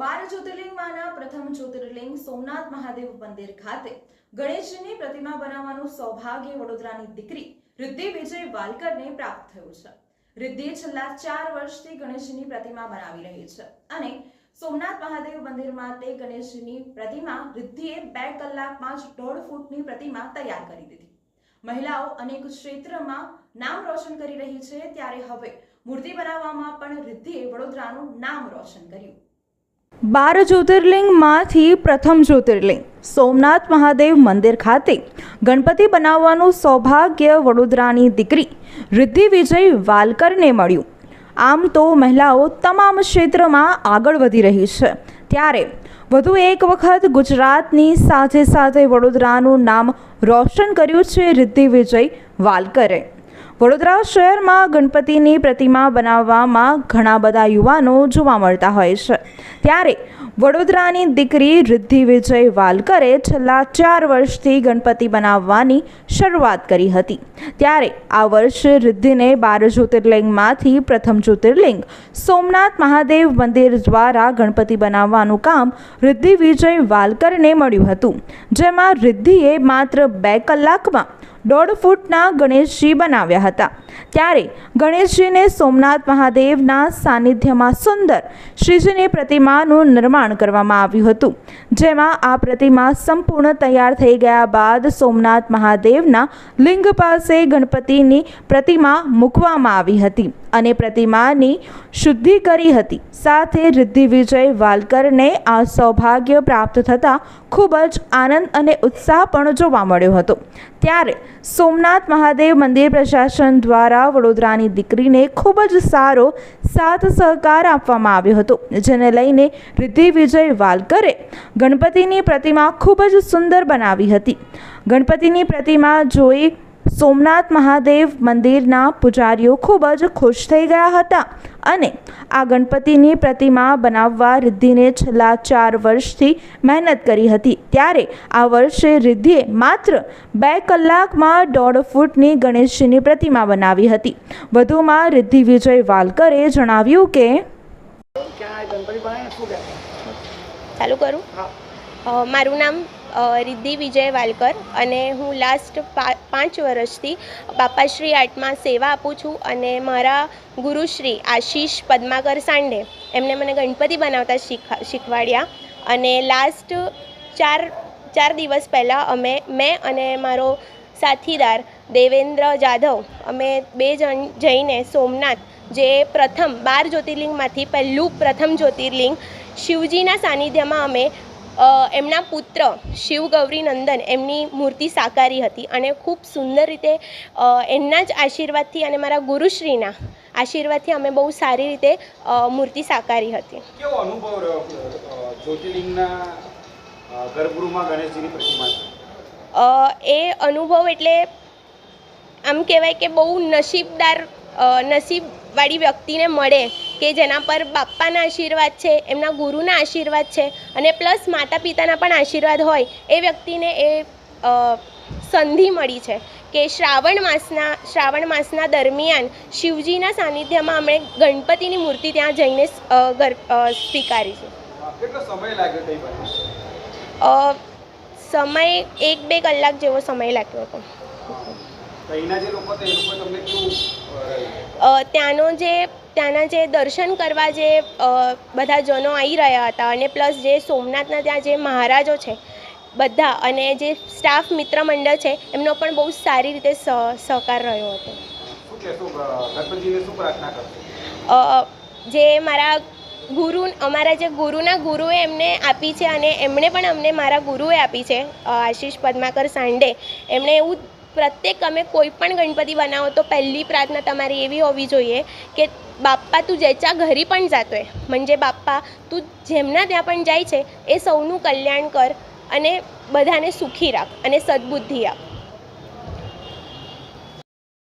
બાર જ્યોતિર્લિંગમાંના પ્રથમ જ્યોતિર્લિંગ સોમનાથ મહાદેવ મંદિર ખાતે. ગણેશજીની પ્રતિમા બનાવવાનું સૌભાગ્ય વડોદરાની દીકરી રિદ્ધિ વિજય વાલકરને પ્રાપ્ત થયું છે. રિદ્ધિ છેલ્લા ચાર વર્ષથી ગણેશજીની પ્રતિમા બનાવી રહી છે અને સોમનાથ મહાદેવ મંદિર માટે ગણેશજીની પ્રતિમા રિદ્ધિએ બે કલાકમાં જ દોઢ ફૂટની પ્રતિમા તૈયાર કરી દીધી. મહિલાઓ અનેક ક્ષેત્રમાં નામ રોશન કરી રહી છે ત્યારે હવે મૂર્તિ બનાવવામાં પણ રિદ્ધિએ વડોદરાનું નામ રોશન કર્યું. બાર જ્યોતિર્લિંગમાંથી પ્રથમ જ્યોતિર્લિંગ. સોમનાથ મહાદેવ મંદિર ખાતે ગણપતિ બનાવવાનું સૌભાગ્ય વડોદરાની દીકરી રિદ્ધિ વિજય વાલકરને મળ્યું. આમ તો મહિલાઓ તમામ ક્ષેત્રમાં આગળ વધી રહી છે. ત્યારે વધુ એક વખત ગુજરાતની સાથે સાથે વડોદરાનું નામ રોશન કર્યું છે રિદ્ધિ વિજય વાલકરે. વડોદરા શહેરમાં ગણપતિની પ્રતિમા બનાવવામાં ઘણા બધા યુવાનો જોવા મળતા હોય છે. ત્યારે વડોદરાની દીકરી રિદ્ધિ વિજય વાલકરે છેલ્લા ચાર વર્ષથી ગણપતિ બનાવવાની શરૂઆત કરી હતી. ત્યારે આ વર્ષે રિદ્ધિને બાર જ્યોતિર્લિંગમાંથી પ્રથમ જ્યોતિર્લિંગ સોમનાથ મહાદેવ મંદિર દ્વારા ગણપતિ બનાવવાનું કામ રિદ્ધિ વિજય વાલકરને મળ્યું હતું. જેમાં રિદ્ધિએ માત્ર બે કલાકમાં દોઢ ફૂટના ગણેશજી બનાવ્યા હતા. ત્યારે ગણેશજીને સોમનાથ મહાદેવના સાનિધ્યમાં સુંદર શ્રીજીની પ્રતિમાનું નિર્માણ કરવામાં આવ્યું હતું. જેમાં આ પ્રતિમા સંપૂર્ણ તૈયાર થઈ ગયા બાદ સોમનાથ મહાદેવના લિંગ પાસે ગણપતિની પ્રતિમા મૂકવામાં આવી હતી. અને પ્રતિમાની શુદ્ધિ કરી હતી. સાથે રિદ્ધિ વિજય વાલકરને આ સૌભાગ્ય પ્રાપ્ત થતાં ખૂબ જ આનંદ અને ઉત્સાહ પણ જોવા મળ્યો હતો. ત્યારે સોમનાથ મહાદેવ મંદિર પ્રશાસન દ્વારા વડોદરાની દીકરીને ખૂબ જ સારો સાથ સહકાર આપવામાં આવ્યો હતો, જેને લઈને રિદ્ધિ વિજય વાલકરે ગણપતિની પ્રતિમા ખૂબ જ સુંદર બનાવી હતી. ગણપતિની પ્રતિમા જોઈ સોમનાથ મહાદેવ મંદિરના પૂજારીઓ ખૂબ જ ખુશ થઈ ગયા હતા અને આ ગણપતિની પ્રતિમા બનાવવા રિદ્ધિને છેલ્લા ચાર વર્ષથી મહેનત કરી હતી. ત્યારે આ વર્ષે રિદ્ધિએ માત્ર બે કલાકમાં દોઢ ફૂટની ગણેશજીની પ્રતિમા બનાવી હતી. વધુમાં રિદ્ધિ વિજય વાલકરે જણાવ્યું કે ચાલુ કરું. મારું નામ રિદ્ધિ વિજય વાલકર અને હું લાસ્ટ પાંચ વર્ષથી બાપાશ્રી આર્ટમાં સેવા આપું છું અને મારા ગુરુશ્રી આશીષ પદ્માકર સાંડે એમને મને ગણપતિ બનાવતા શીખા, શીખવાડ્યા અને લાસ્ટ ચાર ચાર દિવસ પહેલાં અમે, મેં અને મારો સાથીદાર દેવેન્દ્ર જાધવ અમે બે જણ જઈને સોમનાથ જે પ્રથમ બાર જ્યોતિર્લિંગમાંથી પહેલું પ્રથમ જ્યોતિર્લિંગ શિવજીના સાનિધ્યમાં અમે એમના પુત્ર શિવ ગૌરી નંદન એમની મૂર્તિ સાકારી હતી અને ખૂબ સુંદર રીતે એમના જ આશીર્વાદથી અને મારા ગુરુશ્રીના આશીર્વાદથી અમે બહુ સારી રીતે મૂર્તિ સાકારી હતી. કેવો અનુભવ રહ્યો જ્યોતિર્લિંગના ગર્ભગૃહમાં ગણેશજીની પ્રતિમા એ અનુભવ એટલે આમ કહેવાય કે બહુ નસીબદાર નસીબવાળી વ્યક્તિને મળે કે જેના પર બાપ્પાના આશીર્વાદ છે એમના ગુરુના આશીર્વાદ છે અને પ્લસ માતા પિતાના પણ આશીર્વાદ હોય એ વ્યક્તિને એ સંધિ મળી છે કે શ્રાવણ માસના શ્રાવણ માસના દરમિયાન શિવજીના સાનિધ્યમાં અમે ગણપતિની મૂર્તિ ત્યાં જઈને સ્વીકારી છે સમય એક બે કલાક જેવો સમય લાગ્યો હતો. ત્યાંનો જે ત્યાંના જે દર્શન કરવા જે બધા જનો આવી રહ્યા હતા અને પ્લસ જે સોમનાથના ત્યાં જે મહારાજો છે બધા અને જે સ્ટાફ મિત્ર મંડળ છે એમનો પણ બહુ સારી રીતે સહ સહકાર રહ્યો હતો. જે મારા ગુરુ અમારા જે ગુરુના ગુરુએ એમને આપી છે અને એમણે પણ અમને મારા ગુરુએ આપી છે આશીષ પદ્માકર સાંડે એમણે એવું પ્રત્યેક અમે કોઈ પણ ગણપતિ બનાવો તો પહેલી પ્રાર્થના તમારી એવી હોવી જોઈએ કે બાપ્પા તું જેચા ઘરી પણ જાતોય म्हणजे બાપ્પા તું જેમના ત્યાં પણ જાય છે એ સૌનું કલ્યાણ કર અને બધાને સુખી રાખ અને સદબુદ્ધિ આપ